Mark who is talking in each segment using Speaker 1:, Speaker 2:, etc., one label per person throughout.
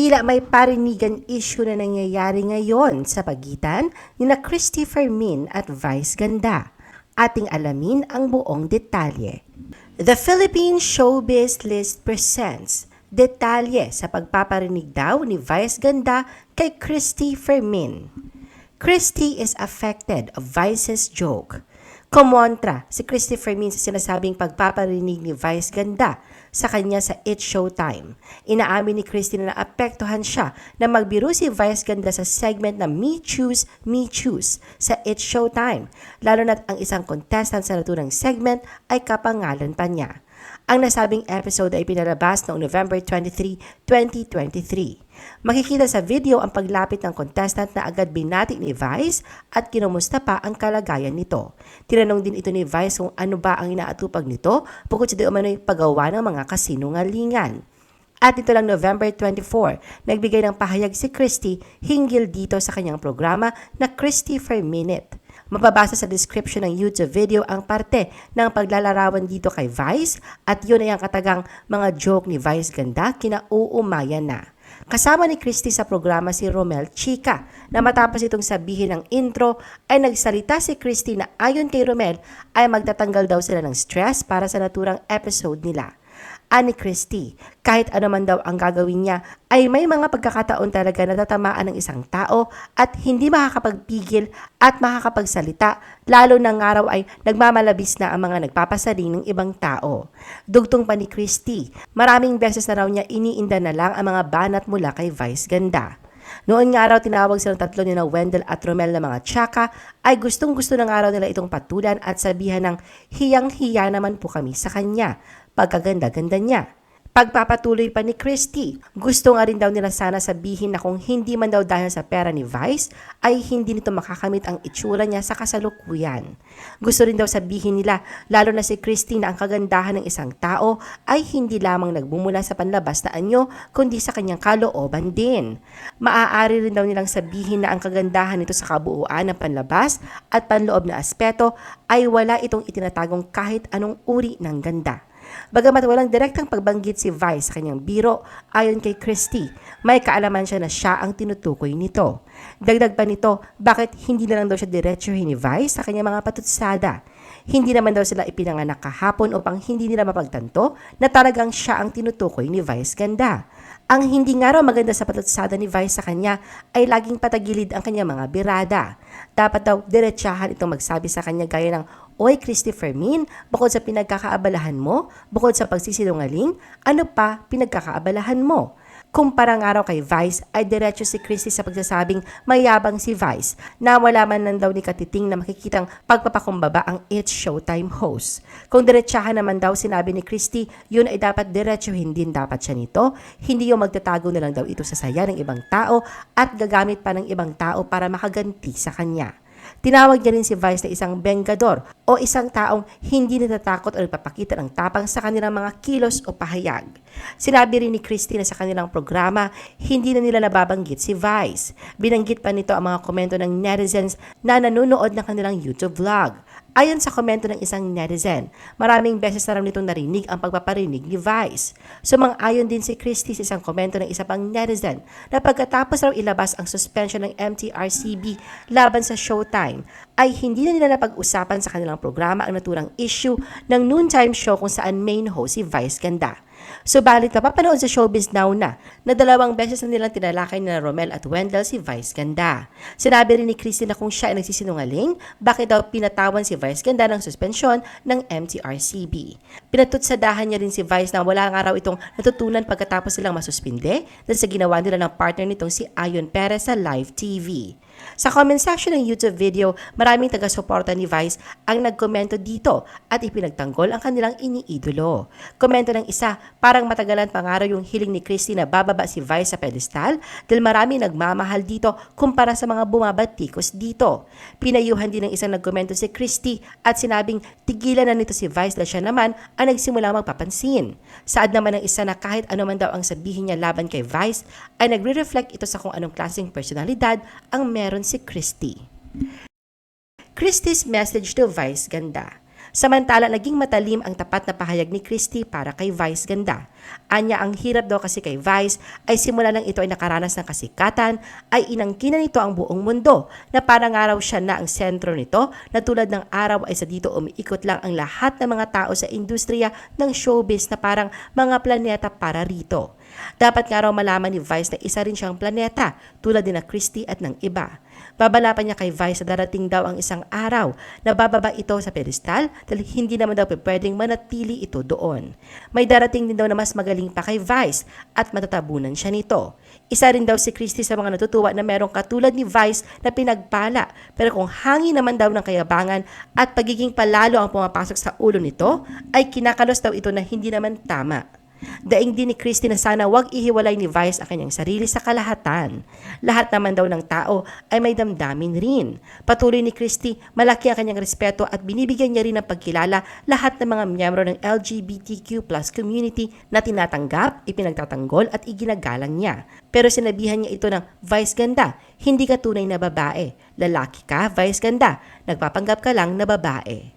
Speaker 1: Tila may parinigan issue na nangyayari ngayon sa pagitan ni na Christy Fermin at Vice Ganda. Ating alamin ang buong detalye. The Philippine Showbiz List presents detalye sa pagpaparinig daw ni Vice Ganda kay Christy Fermin. Christy is affected of Vice's joke. Kumontra si Christy Fermin sa sinasabing pagpaparinig ni Vice Ganda sa kanya sa It's Showtime. Inaamin ni Christy na naapektuhan siya na magbiro si Vice Ganda sa segment na Me Choose, Me Choose sa It's Showtime, lalo na't ang isang contestant sa naturang segment ay kapangalan pa niya. Ang nasabing episode ay pinalabas noong November 23, 2023. Makikita sa video ang paglapit ng contestant na agad binati ni Vice at kinumusta pa ang kalagayan nito. Tinanong din ito ni Vice kung ano ba ang inaatupag nito bukod sa di umano'y paggawa ng mga kasinungalingan. At ito lang November 24, nagbigay ng pahayag si Christy hinggil dito sa kanyang programa na Christy for Minute. Mababasa sa description ng YouTube video ang parte ng paglalarawan dito kay Vice at yun ay ang katagang mga joke ni Vice Ganda kinauumaya na. Kasama ni Christy sa programa si Romel Chica na matapos itong sabihin ng intro ay nagsalita si Christy na ayon kay Romel ay magtatanggal daw sila ng stress para sa naturang episode nila ani Christie. Kahit ano man daw ang gagawin niya, ay may mga pagkakataon talaga na tatamaan ng isang tao at hindi makakapagpigil at makakapagsalita, lalo na ng araw ay nagmamalabis na ang mga nagpapasaling ng ibang tao. Dugtong pa ni Christie, maraming beses na raw niya iniinda na lang ang mga banat mula kay Vice Ganda. Noon nga araw tinawag silang tatlo ni na Wendell at Romel na mga tsaka ay gustong gusto ng araw nila itong patulan at sabihan ng hiyang-hiya naman po kami sa kanya pagkaganda-ganda niya. Pagpapatuloy pa ni Christy, gusto nga rin daw nila sana sabihin na kung hindi man daw dahil sa pera ni Vice, ay hindi nito makakamit ang itsura niya sa kasalukuyan. Gusto rin daw sabihin nila, lalo na si Christy na ang kagandahan ng isang tao ay hindi lamang nagbumula sa panlabas na anyo, kundi sa kanyang kalooban din. Maaari rin daw nilang sabihin na ang kagandahan nito sa kabuuan ng panlabas at panloob na aspeto ay wala itong itinatagong kahit anong uri ng ganda. Bagamat walang direktang pagbanggit si Vice sa kanyang biro, ayon kay Christy, may kaalaman siya na siya ang tinutukoy nito. Dagdag pa nito, bakit hindi na lang daw siya diretsuhin ni Vice sa kanyang mga patutsada? Hindi naman daw sila ipinanganak kahapon upang hindi nila mapagtanto na talagang siya ang tinutukoy ni Vice Ganda. Ang hindi nga raw maganda sa patutsada ni Vice sa kanya ay laging patagilid ang kanyang mga birada. Dapat daw diretsahan itong magsabi sa kanya gaya ng, Oy Christopher Min, bukod sa pinagkakaabalahan mo, bukod sa pagsisinungaling, ano pa pinagkakaabalahan mo? Kumpara nga raw kay Vice ay diretso si Christy sa pagsasabing mayabang si Vice na wala man lang daw ni Katiting na makikitang pagpapakumbaba ang It's Showtime host. Kung diretsahan naman daw sinabi ni Christy, yun ay dapat diretsuhin din dapat siya nito. Hindi yung magtatago na lang daw ito sa saya ng ibang tao at gagamit pa ng ibang tao para makaganti sa kanya. Tinawag niya rin si Vice na isang bengador o isang taong hindi natatakot o nagpapakita ng tapang sa kanilang mga kilos o pahayag. Sinabi rin ni Christy na sa kanilang programa, hindi na nila nababanggit si Vice. Binanggit pa nito ang mga komento ng netizens na nanonood ng kanilang YouTube vlog. Ayon sa komento ng isang netizen, maraming beses na raw nitong narinig ang pagpaparinig ni Vice. Sumang-ayon din si Christy sa isang komento ng isa pang netizen na pagkatapos raw ilabas ang suspension ng MTRCB laban sa Showtime, ay hindi na nila napag-usapan sa kanilang programa ang naturang issue ng noontime show kung saan main host si Vice Ganda. Subalit napapanood sa Showbiz Now na na dalawang beses na nilang tinalakay na Romel at Wendell si Vice Ganda. Sinabi rin ni Christy na kung siya ay nagsisinungaling, bakit daw pinatawan si Vice Ganda ng suspensyon ng MTRCB. Pinatutsadahan niya rin si Vice na wala nga raw itong natutunan pagkatapos silang masuspinde dahil sa ginawa nila ng partner nitong si Ayon Perez sa live TV. Sa comment section ng YouTube video, maraming taga-suporta ni Vice ang nagkomento dito at ipinagtanggol ang kanilang iniidolo. Komento ng isa, parang matagalan pangaraw yung hiling ni Christy na bababa si Vice sa pedestal dahil marami nagmamahal dito kumpara sa mga bumabatikos dito. Pinayuhan din ng isang nagkomento si Christy at sinabing tigilan na nito si Vice dahil siya naman ang nagsimula magpapansin. Saad naman ng isa na kahit ano man daw ang sabihin niya laban kay Vice ay nagre-reflect ito sa kung anong klaseng personalidad ang meron si Christy. Christy's message to Vice ganda. Samantala, naging matalim ang tapat na pahayag ni Christie para kay Vice Ganda. Anya, ang hirap daw kasi kay Vice ay simula nang ito ay nakaranas ng kasikatan, ay inangkinan nito ang buong mundo na parang araw siya na ang sentro nito na tulad ng araw ay sa dito umiikot lang ang lahat ng mga tao sa industriya ng showbiz na parang mga planeta para rito. Dapat nga raw malaman ni Vice na isa rin siyang planeta tulad din na Christie at ng iba. Babala pa niya kay Vice na darating daw ang isang araw na bababa ito sa pedestal dahil hindi naman daw pwedeng manatili ito doon. May darating din daw na mas magaling pa kay Vice at matatabunan siya nito. Isa rin daw si Christy sa mga natutuwa na merong katulad ni Vice na pinagpala pero kung hangin naman daw ng kayabangan at pagiging palalo ang pumapasok sa ulo nito ay kinakalos daw ito na hindi naman tama. Daing din ni Christy na sana wag ihiwalay ni Vice ang kanyang sarili sa kalahatan. Lahat naman daw ng tao ay may damdamin rin. Patuloy ni Christy, malaki ang kanyang respeto at binibigyan niya rin ng pagkilala lahat ng mga miyembro ng LGBTQ plus community na tinatanggap, ipinagtatanggol at iginagalang niya. Pero sinabihan niya ito ng Vice Ganda, hindi ka tunay na babae. Lalaki ka, Vice Ganda. Nagpapanggap ka lang na babae.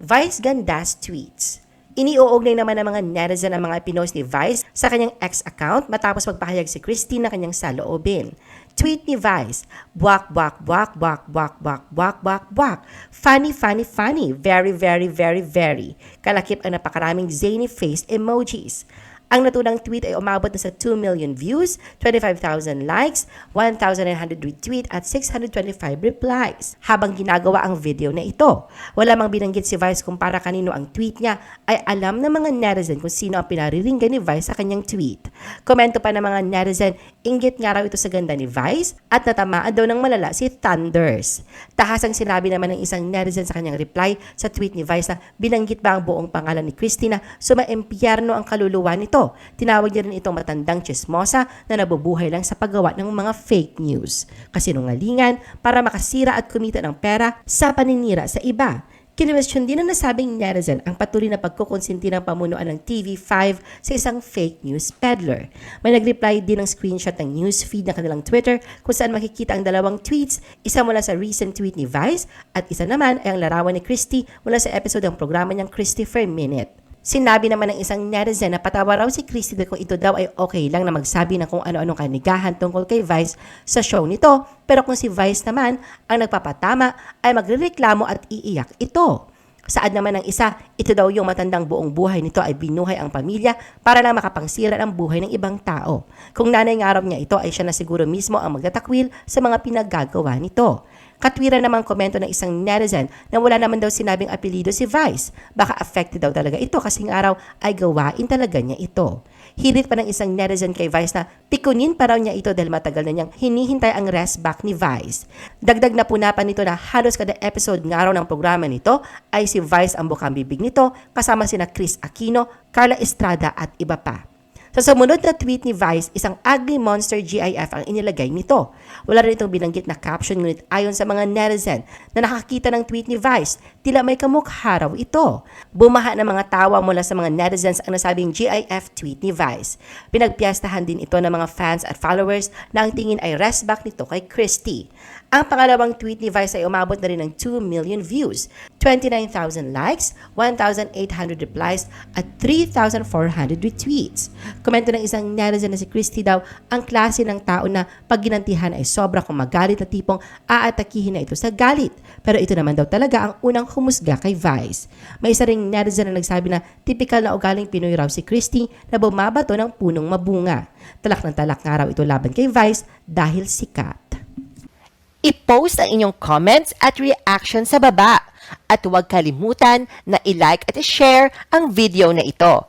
Speaker 1: Vice Ganda's tweets. Iniuugnay naman ng mga netizen ang mga pinost ni Vice sa kanyang ex account matapos magpahayag si Christine na kanyang saloobin. Tweet ni Vice, buwak, buwak, buwak, buwak, buwak, buwak, buwak, buwak, buwak. Funny, funny, funny. Very, very, very, very. Kalakip ang napakaraming zany face emojis. Ang naturang tweet ay umabot na sa 2 million views, 25,000 likes, 1,900 retweet at 625 replies habang ginagawa ang video na ito. Wala mang binanggit si Vice kung para kanino ang tweet niya ay alam ng mga netizen kung sino ang pinariringgan ni Vice sa kanyang tweet. Komento pa ng mga netizen, inggit nga raw ito sa ganda ni Vice at natamaan daw ng malala si Thunders. Tahasang sinabi naman ng isang netizen sa kanyang reply sa tweet ni Vice na binanggit ba ang buong pangalan ni Christina sumaimpyerno ang kaluluwa nito. Tinawag niya rin itong matandang chismosa na nabubuhay lang sa paggawa ng mga fake news. Kasinungalingan para makasira at kumita ng pera sa paninira sa iba. Kinwestiyon din ng nasabing netizen ang patuloy na pagkukonsinti ng pamunuan ng TV5 sa isang fake news peddler. May nag-reply din ng screenshot ng newsfeed ng kanilang Twitter kung saan makikita ang dalawang tweets, isa mula sa recent tweet ni Vice at isa naman ay ang larawan ni Christy mula sa episode ng programa niyang Christopher Minute. Sinabi naman ng isang netizen na patawa raw si Christy dahil kung ito daw ay okay lang na magsabi ng kung ano-anong kanigahan tungkol kay Vice sa show nito. Pero kung si Vice naman ang nagpapatama ay magrereklamo at iiyak ito. Saad naman ng isa, ito daw yung matandang buong buhay nito ay binuhay ang pamilya para lang makapangsira ang buhay ng ibang tao. Kung nanay ng araw niya ito ay siya na siguro mismo ang magtatakwil sa mga pinaggagawa nito. Katwiran naman komento ng isang netizen na wala naman daw sinabing apelido si Vice. Baka affected daw talaga ito kasing araw ay gawain talaga niya ito. Hirit pa ng isang netizen kay Vice na pikunin pa raw niya ito dahil matagal na niyang hinihintay ang rest back ni Vice. Dagdag na puna pa nito na halos kada episode nga raw ng programa nito ay si Vice ang bukang bibig nito kasama sina Chris Aquino, Carla Estrada at iba pa. Sa sumunod na tweet ni Vice, isang ugly monster GIF ang inilagay nito. Wala rin itong binanggit na caption ngunit ayon sa mga netizen na nakakita ng tweet ni Vice, tila may kamukha raw ito. Bumaha ng mga tawa mula sa mga netizens ang nasabing GIF tweet ni Vice. Pinagpiyastahan din ito ng mga fans at followers na ang tingin ay rest back nito kay Christy. Ang pangalawang tweet ni Vice ay umabot na rin ng 2 million views, 29,000 likes, 1,800 replies, at 3,400 retweets. Komento ng isang netizen na si Christy daw, ang klase ng tao na pag ginantihan ay sobra kung magalit na tipong aatakihin na ito sa galit. Pero ito naman daw talaga ang unang humusga kay Vice. May isa ring netizen na nagsabi na typical na ugaling Pinoy raw si Christy na bumabato ng punong mabunga. Talak ng talak nga raw ito laban kay Vice dahil sikat.
Speaker 2: I-post ang inyong comments at reaction sa baba. At huwag kalimutan na i-like at i-share ang video na ito.